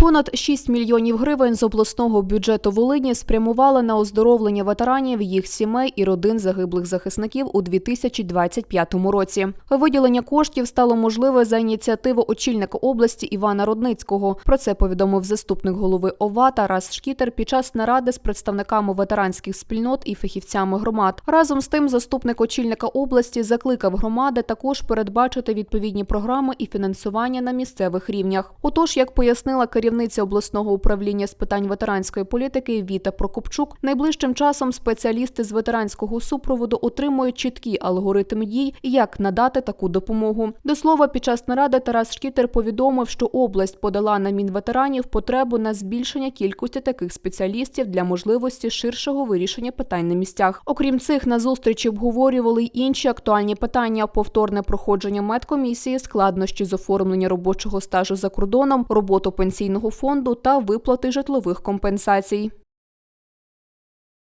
Понад 6 мільйонів гривень з обласного бюджету Волині спрямували на оздоровлення ветеранів, їх сімей і родин загиблих захисників у 2025 році. Виділення коштів стало можливе за ініціативи очільника області Івана Родницького. Про це повідомив заступник голови ОВА Тарас Шкітер під час наради з представниками ветеранських спільнот і фахівцями громад. Разом з тим, заступник очільника області закликав громади також передбачити відповідні програми і фінансування на місцевих рівнях. Отож, як пояснила керівниця обласного управління з питань ветеранської політики Віта Прокопчук, найближчим часом спеціалісти з ветеранського супроводу отримують чіткі алгоритми дій, як надати таку допомогу. До слова, під час наради Тарас Шкітер повідомив, що область подала на мінветеранів потребу на збільшення кількості таких спеціалістів для можливості ширшого вирішення питань на місцях. Окрім цих, на зустрічі обговорювали й інші актуальні питання: повторне проходження медкомісії, складнощі з оформлення робочого стажу за кордоном, роботу пенсійного фонду та виплати житлових компенсацій.